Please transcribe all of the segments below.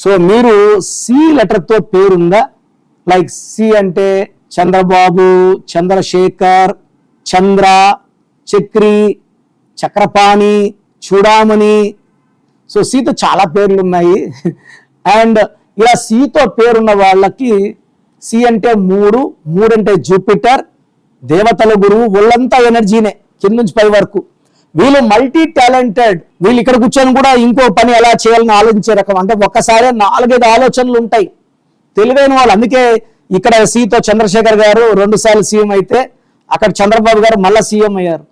So మీరు C లెటర్తో పేరుందా? లైక్ సి అంటే చంద్రబాబు చంద్రశేఖర్ చంద్ర చక్రి చక్రపాణి చూడామణి. సో సీతో చాలా పేర్లు ఉన్నాయి అండ్ ఇలా సీతో పేరున్న వాళ్ళకి సి అంటే మూడు మూడు అంటే జూపిటర్ దేవతల గురువు ఒళ్ళంతా ఎనర్జీనే కింద నుంచి పై వరకు. వీళ్ళు మల్టీ టాలెంటెడ్ వీళ్ళు ఇక్కడ కూర్చొని కూడా ఇంకో పని ఎలా చేయాలని ఆలోచించే రకం. అంటే ఒక్కసారి నాలుగైదు ఆలోచనలు ఉంటాయి. తెలివైన వాళ్ళు. అందుకే ఇక్కడ సీతో చంద్రశేఖర్ గారు రెండు సార్లు సీఎం అయితే అక్కడ చంద్రబాబు గారు మళ్ళా సీఎం అయ్యారు.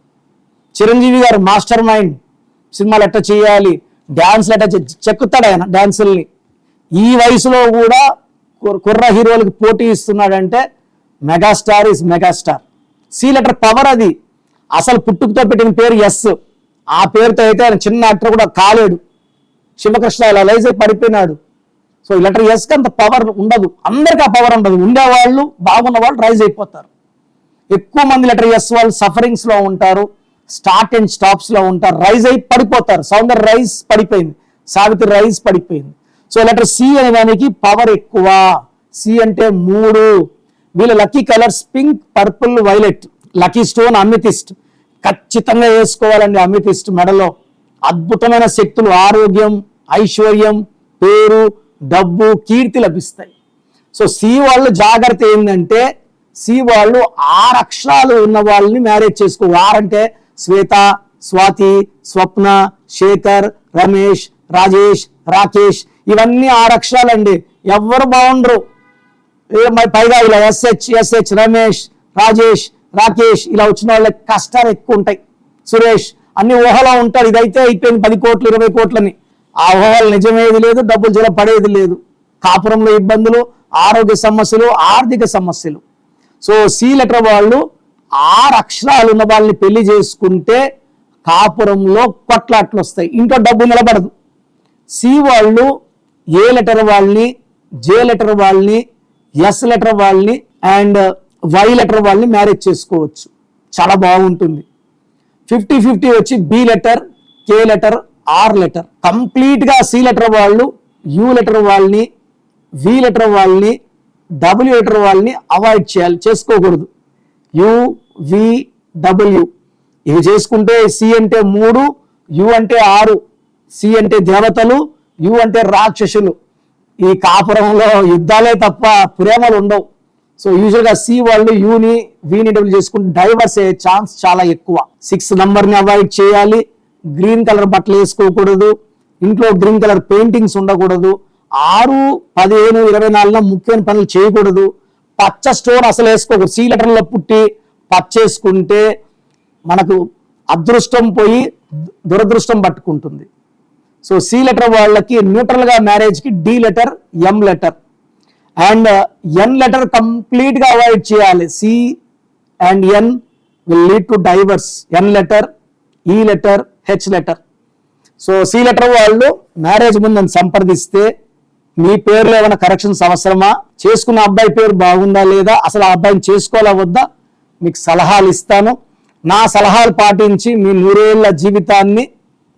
చిరంజీవి గారు మాస్టర్ మైండ్ సినిమాలు ఎట్ట చేయాలి? డ్యాన్స్లు ఎట్ట చెక్కుతాడు ఆయన డ్యాన్సుల్ని ఈ వయసులో కూడా కుర్ర- హీరోలకు పోటీ ఇస్తున్నాడంటే megastar is megastar. C letter power అది. అసలు పుట్టుకతో పెట్టిన పేరు ఎస్. ఆ పేరుతో అయితే ఆయన చిన్న యాక్టర్ కూడా కాలేడు. శివకృష్ణ ఇలా లైజ్ అయి పడిపోయినాడు. సో ఈ లెటర్ ఎస్కి అంత పవర్ ఉండదు. అందరికీ ఆ పవర్ ఉండదు. ఉండేవాళ్ళు బాగున్న వాళ్ళు రైజ్ అయిపోతారు. ఎక్కువ మంది లెటర్ ఎస్ వాళ్ళు సఫరింగ్స్లో ఉంటారు స్టార్ట్ అండ్ స్టాప్స్లో ఉంటారు రైజ్ అయి పడిపోతారు. సౌందర్య రైజ్ పడిపోయింది. సావిత్రి రైజ్ పడిపోయింది. సో లెటర్ సి అనే దానికి పవర్ ఎక్కువ. సి అంటే మూడు. వీళ్ళ lucky colours pink purple violet. Lucky stone amethyst ఖచ్చితంగా వేసుకోవాలండి అమితిస్ట్ మెడలో. అద్భుతమైన శక్తులు ఆరోగ్యం ఐశ్వర్యం పేరు డబ్బు కీర్తి లభిస్తాయి. సో సి వాళ్ళు జాగ్రత్త ఏంటంటే సి వాళ్ళు ఆరు అక్షరాలు ఉన్న వాళ్ళని మ్యారేజ్ చేసుకో వారంటే శ్వేత స్వాతి స్వప్న శేఖర్ రమేష్ రాజేష్ రాకేష్ ఇవన్నీ ఆరు అక్షరాలండి. ఎవ్వరు బాగుండరు. పైగా ఇలా S H S H Ramesh Rajesh Rakesh ఇలా వచ్చిన వాళ్ళకి కష్టాలు ఎక్కువ ఉంటాయి. సురేష్ అన్ని ఊహలో ఉంటారు ఇదైతే అయిపోయింది పది కోట్లు ఇరవై కోట్లని. ఆ ఊహలు నిజమేది లేదు డబ్బులు జల పడేది లేదు. కాపురంలో ఇబ్బందులు ఆరోగ్య సమస్యలు ఆర్థిక సమస్యలు. సో సి లెటర్ వాళ్ళు ఆరు అక్షరాలు ఉన్న వాళ్ళని పెళ్ళి చేసుకుంటే కాపురంలో కొట్లాట్లు వస్తాయి. ఇంట్లో డబ్బు నిలబడదు. సి వాళ్ళు ఏ లెటర్ వాళ్ళని జే లెటర్ వాళ్ళని ఎస్ లెటర్ వాళ్ళని అండ్ వై లెటర్ వాళ్ళని మ్యారేజ్ చేసుకోవచ్చు. చాలా బాగుంటుంది. ఫిఫ్టీ ఫిఫ్టీ వచ్చి B letter K letter R letter కంప్లీట్గా సి లెటర్ వాళ్ళు యూ లెటర్ వాళ్ళని వి లెటర్ వాళ్ళని డబ్ల్యూ లెటర్ వాళ్ళని అవాయిడ్ చేయాలి చేసుకోకూడదు. యు వి డబ్ల్యూ ఇవి చేసుకుంటే సి అంటే మూడు యు అంటే ఆరు. సి అంటే దేవతలు యు అంటే రాక్షసులు. ఈ కాపురంలో యుద్ధాలే తప్ప ప్రేమలు ఉండవు. సో యూజువల్గా సి వాళ్ళు యూని వీని డబ్ల్యూ చేసుకుంటే డైవర్స్ అయ్యే ఛాన్స్ చాలా ఎక్కువ. సిక్స్ నంబర్ని అవాయిడ్ చేయాలి. గ్రీన్ కలర్ బట్టలు వేసుకోకూడదు. ఇంట్లో గ్రీన్ కలర్ పెయింటింగ్స్ ఉండకూడదు. ఆరు పదిహేను ఇరవై నాలుగులో ముఖ్యమైన పనులు చేయకూడదు. పచ్చ స్టోన్ అసలు వేసుకోకూడదు. సి లెటర్లో పుట్టి పచ్చ వేసుకుంటే మనకు అదృష్టం పోయి దురదృష్టం పట్టుకుంటుంది. సో సి లెటర్ వాళ్ళకి న్యూట్రల్గా మ్యారేజ్కి D letter M letter and N letter కంప్లీట్గా అవాయిడ్ చేయాలి. C and N will lead to divorce N letter E letter H letter so C letter వాళ్ళు మ్యారేజ్ ముందు నన్ను సంప్రదిస్తే మీ పేరులో ఏమైనా కరెక్షన్స్ అవసరమా? చేసుకున్న అబ్బాయి పేరు బాగుందా లేదా? అసలు ఆ అబ్బాయిని చేసుకోవాలా వద్దా? మీకు సలహాలు ఇస్తాను. నా సలహాలు పాటించి మీ నూరేళ్ళ జీవితాన్ని